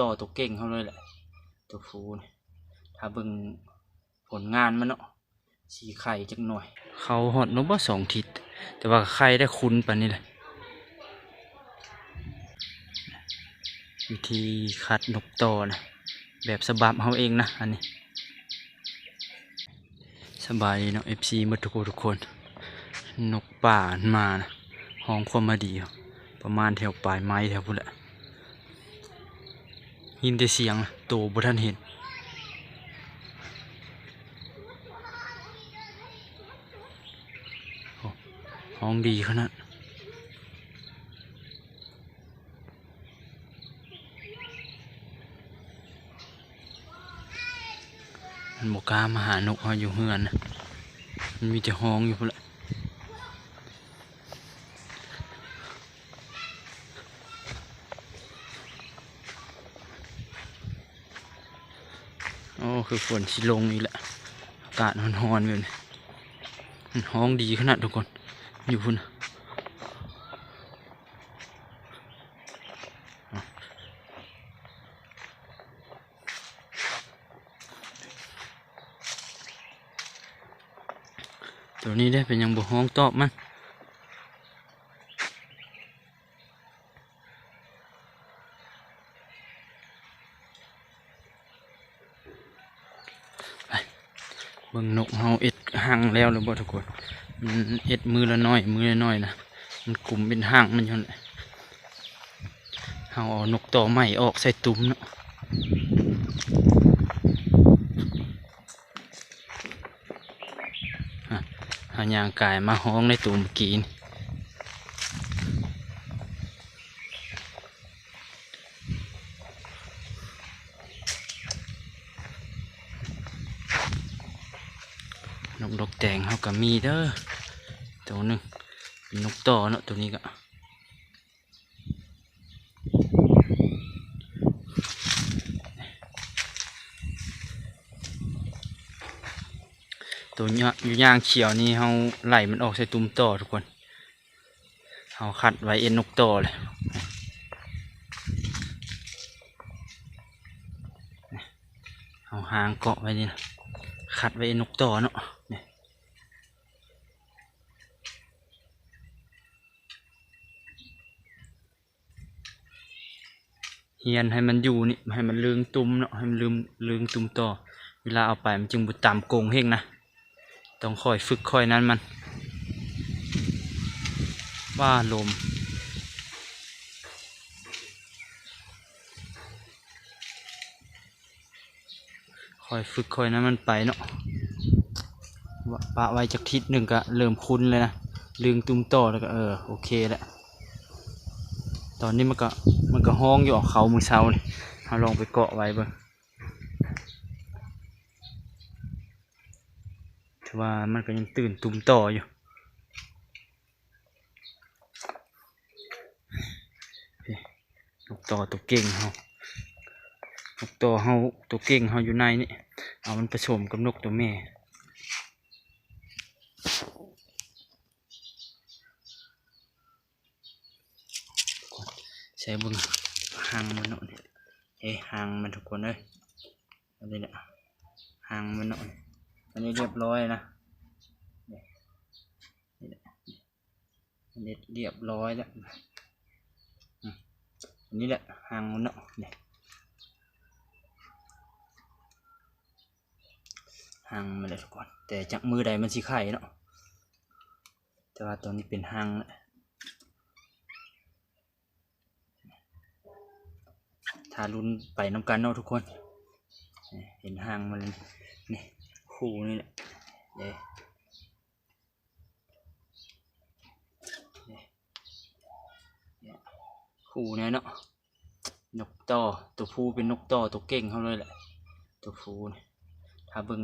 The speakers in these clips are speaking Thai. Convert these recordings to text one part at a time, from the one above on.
ต่อตัวเก่งเขาเลยแหละ ตัวฟูนี่ถ้าเบิ่งผลงานมันเนาะสีไข่จักหน่อย เขาหอดนบ่สองทิศแต่ว่าไข่ได้คุ้นปานนี้แหละวิธีคัดนกต่อนะแบบสบับเขาเองนะอันนี้ สบายเนาะ FC หมาทุกคนทุกคน นกป่ามานะห้องความมาดี ประมาณแถวปลายไม้แถวพุ่นแหละ ยินแต่เสียงนะโตบ่ทันเห็นห้องดีขนาดมันบอกกล้ามาหานกเขาอยู่เฮือนนะมันมีแต่ห้องอยู่พุ่นละ คือฝนสิลงอีกแหล้วอากาศร้อนๆแบบนี้มันห้องดีขนาดทุกคน อยู่พุ่นตัวนี้ได้เป็นยังบ่ห้องตอบมัน เบิ่งนกเฮาเอ็ดห่างแล้วหรือบ่ทุกคนมันเอ็ดมือละน้อยมือละน้อยนะมันกลุ่มเป็นห่างมันอยู่แหละเฮาเอานกต่อใหม่ออกใส่ตุ้มเนาะฮะหายางกายมาห้องในตุ้มเมื่อกี้นี่นกดอ ก็มีเด้อตัวหนึ่งเป็นนกต่อเนาะตัวนี้ก็ตัวยะอยู่ย่างเขียวนี่เฮาไหลมันออกใส่ตุ้มต่อทุกคนเฮาคัดไว้เอ็นนกต่อเลยเฮาหางเกาะไว้นี่นะคัดไว้เอ็นนกต่อเนาะนี่ เฮียนให้มันอยู่นี่ให้มันลืงตุ้มเนาะให้มันลืมลืงตุ้มต่อ เวลาเอาไปมันจึงบุตามโกงเฮงนะต้องคอยฝึกคอยนั้นมัน ว่าลมคอยฝึกคอยนั้นมันไปเนาะว่าปะไว้จากทิศหนึ่งก็เริ่มคุ้นเลยนะลืงตุ้มต่อแล้วก็เออโอเคแล้ว ตอนนี้มันก็มันก็ห้องอยู่ออกเขามือเช้านี่เราลองไปเกาะไว้เบิ่งถือว่ามันก็ยังตื่นตุ่มต่ออยู่นกต่อตัวเก่งเฮานกต่อเฮาตัวเก่งเฮาอยู่ในนี่เอามันผสมกับนกตัวแม่ ใช้บึงหางมันเนาะนี่เอ้หางมันทุกคนเลยอะไรเนี่ยหางมันเนาะอันนี้เรียบร้อยนะนี่แหละอันนี้เรียบร้อยแล้วอันนี้แหละหางมันเนาะนี่หางมันเลยทุกคนแต่จากมือใดมันสิไข่เนาะแต่ว่าตัวนี้เป็นหางแล้ว ถ้ารุนไปน้ำกันเนาะทุกคน เห็นหางมันนี่คู่นี่แหละเดี๋ยคู่เนี่ยเนาะนกต่อตัวผู้เป็นนกต่อตัวเก่งเขาเลยแหละ ตัวผู้ถ้าเบิ่ง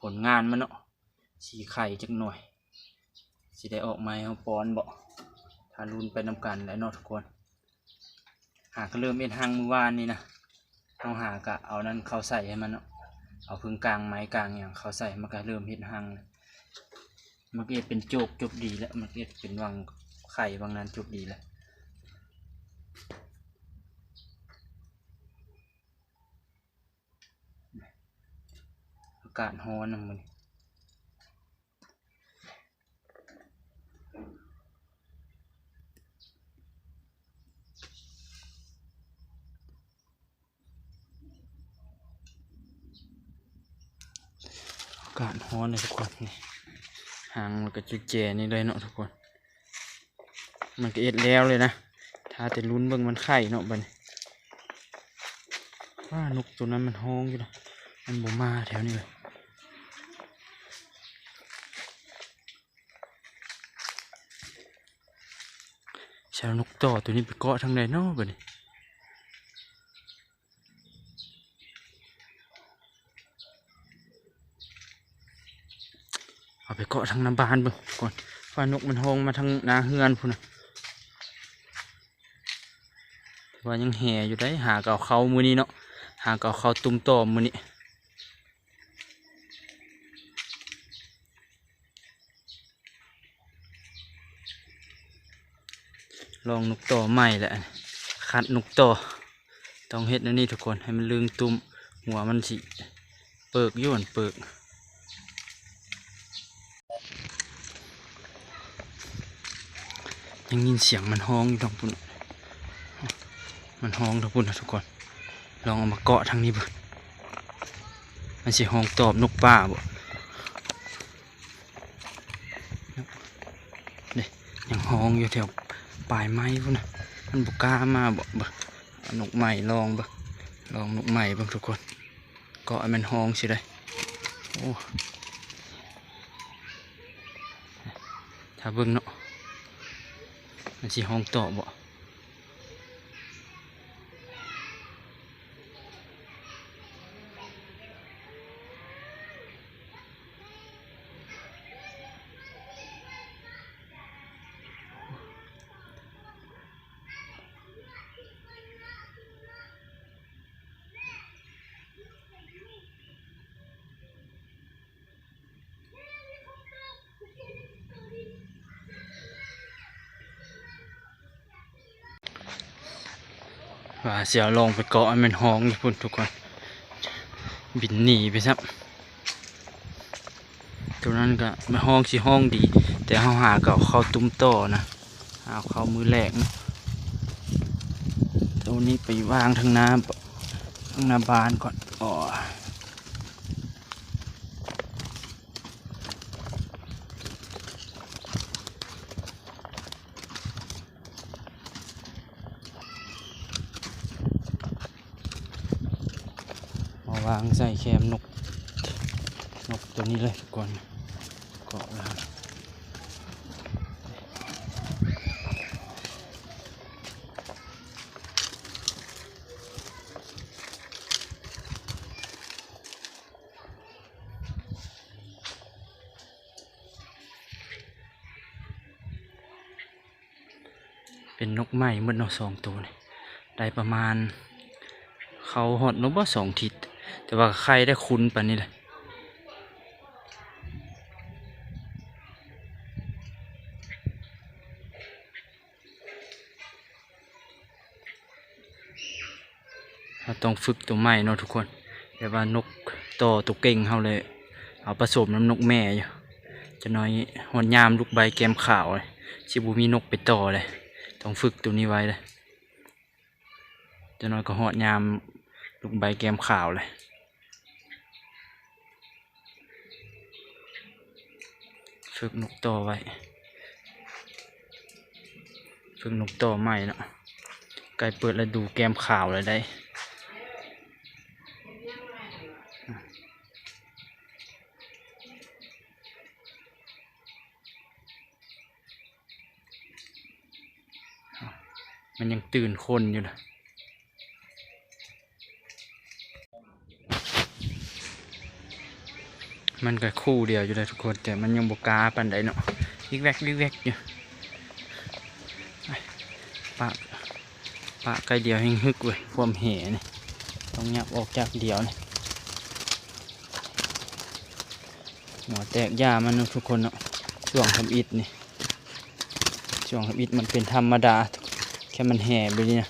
ผลงานมันเนาะสีไข่จักหน่อยสีได้ออกมาให้เขาป้อนบ่ถ้ารุนไปนำกันแล้วเนาะทุกคน หากเริ่มเอ็นหางมือวานนี่นะต้องหากะเอานั่นเขาใส่ให้มันเนาะเอาพึ่งกลางไม้กลางอย่างเขาใส่มันก็เริ่มเห็นหางเมื่อกี้เป็นโจกจบดีแล้วเมื่อกี้เป็นวังไข่วังนั้นจบดีแล้วอากาศร้อนนะมัน กาศร้อนเลยทุกคนนี่หางมันก็จุดแจนี่เลยเนาะทุกคน มันก็เอ็ดแล้วเลยนะ ถ้าแต่ลุ้นเบิ่งมันไข่เนาะบันว่านกตัวนั้นมันห้องอยู่นะมันบ่มาแถวนี้เลยชาวนกต่อตัวนี้ไปเกาะทางไหนเนาะบัดนี้ เอาไปเกาะทางน้ำบานเบิ่งก่อนว่านกมันหงมาทางนาเฮือนพุ่นนะว่ายังแห่อยู่ได้หาเก่าเขามือนี้เนาะหาเก่าเขาตุ้มต่อมือนี้ลองนกต่อใหม่แหละคัดนกต่อต้องเฮ็ดนะนี่ทุกคนให้มันลึงตุ้มหัวมันสิเปิกย่วนเปิก ยังยินเสียงมันห้องอยู่ตรงปุ่นมันห้องทุกคนนะทุกคน ลองเอามาเกาะทางนี้เบ่งมันสิห้องตอบนกป่าบ่เด้ยังห้องอยู่แถวปลายไม้พุ่นนะมันบุกล้ามาบ่เบ่เอานกใหม่ลองเบ่งลองนกใหม่บ้างทุกคน เกาะมันห้องสิได้โอ้ถ้าเบิ่งเนาะ มันสิห้องตอบ ว่าเสียวลงไปเกาะมันห้องอยู่พุ่นทุกคน บินหนีไปซับตัวนั้นก็มันห้องสิห้องดี แต่เขาหาเก่าเข้าตุ้มต่อนะหาเข้ามือแรกนะตัวนี้ไปวางทางน้ำทางน้าบานก่อนอ๋อมาวางใส่แคมนก นกตัวนี้เลยทุกคนเกาะล้วเป็นนกไหม้หมดเนาะสองตัวนี่ได้ประมาณ เขาหอดนกว่าสองทิศ แต่ว่าใครได้คุ้นปานนี้เลยเราต้องฝึกตัวใหม่เนาะทุกคนแบบว่านกต่อตัวเก่งเขาเลย เอาผสมน้ำนกแม่อยู่ จะน้อยหอนยามลูกใบแกมขาวเลยชิบูมีนกไปต่อเลย ต้องฝึกตัวนี้ไว้เลย จะน้อยก็หอดยามลูกใบแกมขาวเลย ฝึกนกต่อไว้ ฝึกนกต่อใหม่เนาะใกล้เปิดฤดูแกมขาวเลยได้มันยังตื่นคนอยู่นะ มันก็คู่เดียวอยู่เลยทุกคน แต่มันยังบกาปันใดเนาะวิกแวกวิกแวกอยู่ปะปะไกลเดียวแห้งฮึกเว้ยความแห่นี่ต้องยับออกจากเดียวนี่หัวแตกยามันทุกคนเนาะช่วงทำอิฐนี่ช่วงทำอิฐมันเป็นธรรมดา แค่มันแห่ไปนี่นะ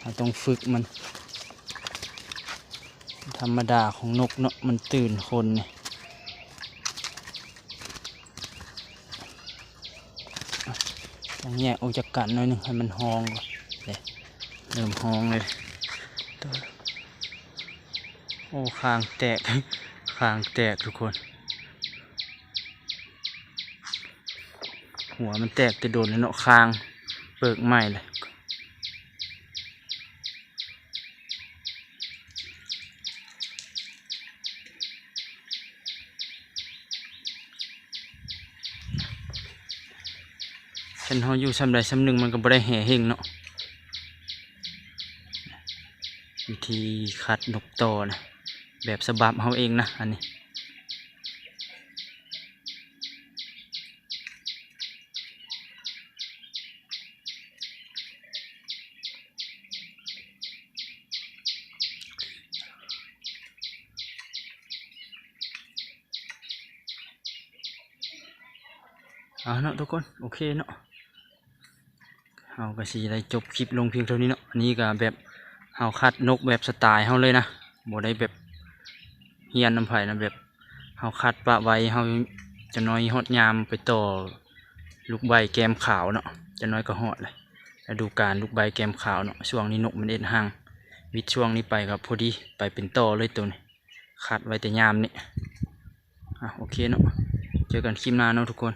เราต้องฝึกมัน ธรรมดาของนกเนาะมันตื่นคนเนี่ย ต้องแยกออกจากกันหน่อยหนึงให้มันหองก่อนเลยเริ่มหองเลยตัวโอ้คางแตกคางแตกทุกคน หัวมันแตกจะโดนแล้วเนาะคางเปิกใหม่เลย ฉันเฮาอยู่ซ้ำใดซ้ำหนึ่งมันก็บ่ได้แห่เฮงเนาะวิธีคัดนกต่อนะแบบสบับเฮาเองนะอันนี้เอาเนาะทุกคน โอเคเนาะาก็สิได้จบคลิปลงเพียงเท่านี้เนาะอันนี้ก็แบบเฮาคัดนกแบบสไตล์เฮาเลยนะบ่ได้แบบเฮียนน้ำไผ่นะแบบเฮาคัดปะไว้เฮาจะน้อยฮอดยามไปต่อลูกใบแกมขาวเนาะจะน้อยก็ฮอดเลยฤดูการลูกใบแกมขาวเนาะช่วงนี้นกมันเอ็นห่างวิทย์ช่วงนี้ไปครับพอดีไปเป็นต่อเลยตัวนี้คัดไว้แต่ยามนี่อะโอเคเนาะเจอกันคลิปหน้าเนาะทุกคน